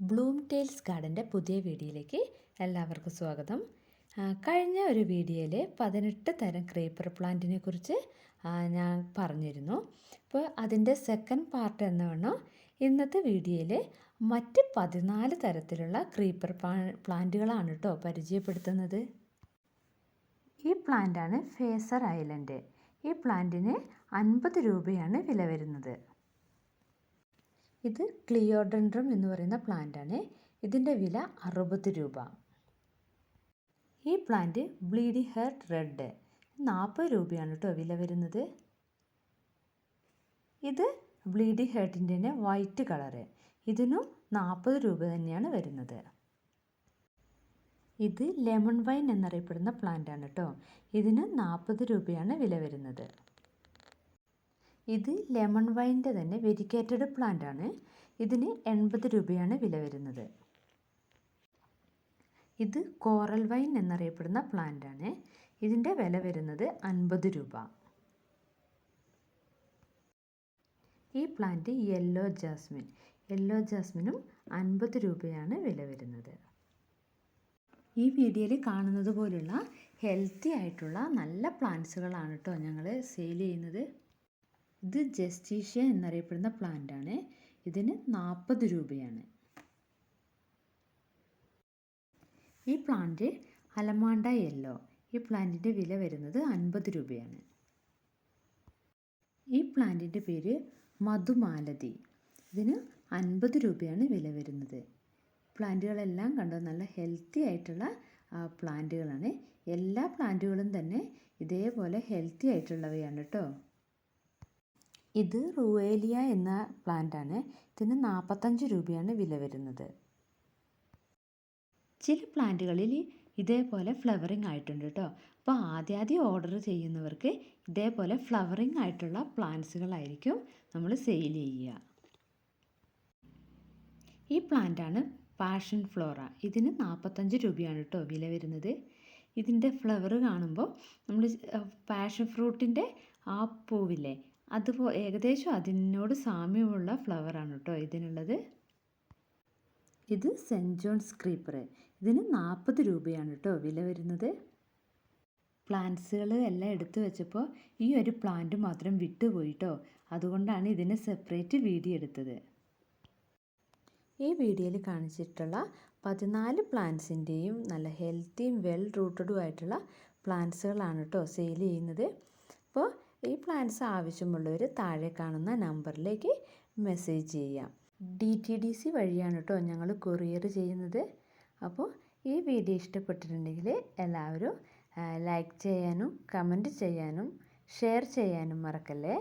Bloom tales ഗാർഡന്റെ പുതിയ വീഡിയോയിലേക്ക് എല്ലാവർക്കും സ്വാഗതം. കഴിഞ്ഞ ഒരു വീഡിയോയിൽ പതിനെട്ട് തരം ക്രീപ്പർ പ്ലാന്റിനെ കുറിച്ച് ഞാൻ പറഞ്ഞിരുന്നു. അപ്പോൾ അതിന്റെ സെക്കൻഡ് പാർട്ട് എന്ന് എന്നവണ്ണം ഇന്നത്തെ വീഡിയോയിൽ മറ്റ് പതിനാല് തരത്തിലുള്ള ക്രീപ്പർ പ്ലാന്റുകളാണ് കേട്ടോ പരിചയപ്പെടുത്തുന്നത്. ഈ പ്ലാന്റാണ് ഫേസർ ഐലൻഡ്. ഈ പ്ലാന്റിന് അൻപത് രൂപയാണ് വില വരുന്നത്. ഇത് ക്ലിയോഡൻഡ്രം എന്ന് പറയുന്ന പ്ലാന്റാണ് ഇതിന്റെ വില അറുപത് രൂപ. ഈ പ്ലാന്റ് ബ്ലീഡി ഹെർട്ട് റെഡ് നാൽപ്പത് രൂപയാണ് കേട്ടോ വില വരുന്നത്. ഇത് ബ്ലീഡി ഹെർട്ടിന്റെ തന്നെ വൈറ്റ് കളറ് ഇതിനും നാൽപ്പത് രൂപ തന്നെയാണ് വരുന്നത്. ഇത് ലെമൺ വൈൻ എന്നറിയപ്പെടുന്ന പ്ലാന്റ് ആണ് കേട്ടോ ഇതിന് നാൽപ്പത് രൂപയാണ് വില വരുന്നത്. ഇത് ലെമൺ വൈന്റെ തന്നെ വെരിക്കേറ്റഡ് പ്ലാന്റ് ആണ് ഇതിന് എൺപത് രൂപയാണ് വില വരുന്നത്. ഇത് കോറൽ വൈൻ എന്നറിയപ്പെടുന്ന പ്ലാന്റ് ആണ് ഇതിന്റെ വില വരുന്നത് അൻപത് രൂപ. ഈ പ്ലാന്റ് യെല്ലോ ജാസ്മിൻ. യെല്ലോ ജാസ്മിനും അൻപത് രൂപയാണ് വില വരുന്നത്. ഈ വീഡിയോയിൽ കാണുന്നത് പോലുള്ള ഹെൽത്തി ആയിട്ടുള്ള നല്ല പ്ലാന്റ്സുകളാണ് കേട്ടോ ഞങ്ങൾ സെയിൽ ചെയ്യുന്നത്. ഇത് ജസ്റ്റീഷ്യ എന്നറിയപ്പെടുന്ന പ്ലാന്റ് ആണ്. ഇതിന് നാൽപ്പത് രൂപയാണ്. ഈ പ്ലാന്റ് അലമാണ്ട യെല്ലോ ഈ പ്ലാന്റിന്റെ വില വരുന്നത് അൻപത് രൂപയാണ്. ഈ പ്ലാന്റിന്റെ പേര് മധുമാലതി. ഇതിന് അൻപത് രൂപയാണ് വില വരുന്നത്. പ്ലാന്റുകളെല്ലാം കണ്ടോ? നല്ല ഹെൽത്തി ആയിട്ടുള്ള പ്ലാന്റുകളാണ് എല്ലാ പ്ലാന്റുകളും തന്നെ ഇതേപോലെ ഹെൽത്തി ആയിട്ടുള്ളവയാണ് കേട്ടോ. ഇത് റുവേലിയ എന്ന പ്ലാന്റാണ്. ഇതിന് നാൽപ്പത്തഞ്ച് രൂപയാണ് വില വരുന്നത്. ചില പ്ലാന്റുകളിൽ ഇതേപോലെ ഫ്ലവറിങ് ആയിട്ടുണ്ട് കേട്ടോ അപ്പോൾ ആദ്യാദ്യം ആദ്യം ഓർഡർ ചെയ്യുന്നവർക്ക് ഇതേപോലെ ഫ്ലവറിങ് ആയിട്ടുള്ള പ്ലാന്റ്സുകളായിരിക്കും നമ്മൾ സെയിൽ ചെയ്യുക. ഈ പ്ലാന്റാണ് പാഷൻ ഫ്ലോറ. ഇതിന് നാൽപ്പത്തഞ്ച് രൂപയാണ് കേട്ടോ വില വരുന്നത്. ഇതിന്റെ ഫ്ലവർ കാണുമ്പോൾ നമ്മൾ പാഷൻ ഫ്രൂട്ടിന്റെ ആ പൂവില്ലേ അതുപോ ഏകദേശം അതിനോട് സാമ്യമുള്ള ഫ്ലവറാണ് കേട്ടോ ഇതിനുള്ളത്. ഇത് സെന്റ് ജോൺസ് ക്രീപ്പർ ഇതിന് നാൽപ്പത് രൂപയാണ് കേട്ടോ വില വരുന്നത്. പ്ലാന്റ്സുകൾ എല്ലാം എടുത്തു വെച്ചപ്പോൾ ഈ ഒരു പ്ലാന്റ് മാത്രം വിട്ടുപോയിട്ടോ അതുകൊണ്ടാണ് ഇതിന് സെപ്പറേറ്റ് വീഡിയോ എടുത്തത്. ഈ വീഡിയോയിൽ കാണിച്ചിട്ടുള്ള പതിനാല് പ്ലാന്റ്സിന്റെയും നല്ല ഹെൽത്തിയും വെൽ റൂട്ടഡും ആയിട്ടുള്ള പ്ലാന്റ്സുകളാണ് കേട്ടോ സെയിൽ ചെയ്യുന്നത്. അപ്പോൾ ഈ പ്ലാൻസ് ആവശ്യമുള്ളവർ താഴെ കാണുന്ന നമ്പറിലേക്ക് മെസ്സേജ് ചെയ്യാം. ഡി ടി ഡി സി വഴിയാണ് കേട്ടോ ഞങ്ങൾ കൊറിയർ ചെയ്യുന്നത്. അപ്പോൾ ഈ വീഡിയോ ഇഷ്ടപ്പെട്ടിട്ടുണ്ടെങ്കിൽ എല്ലാവരും ലൈക്ക് ചെയ്യാനും കമന്റ് ചെയ്യാനും ഷെയർ ചെയ്യാനും മറക്കല്ലേ?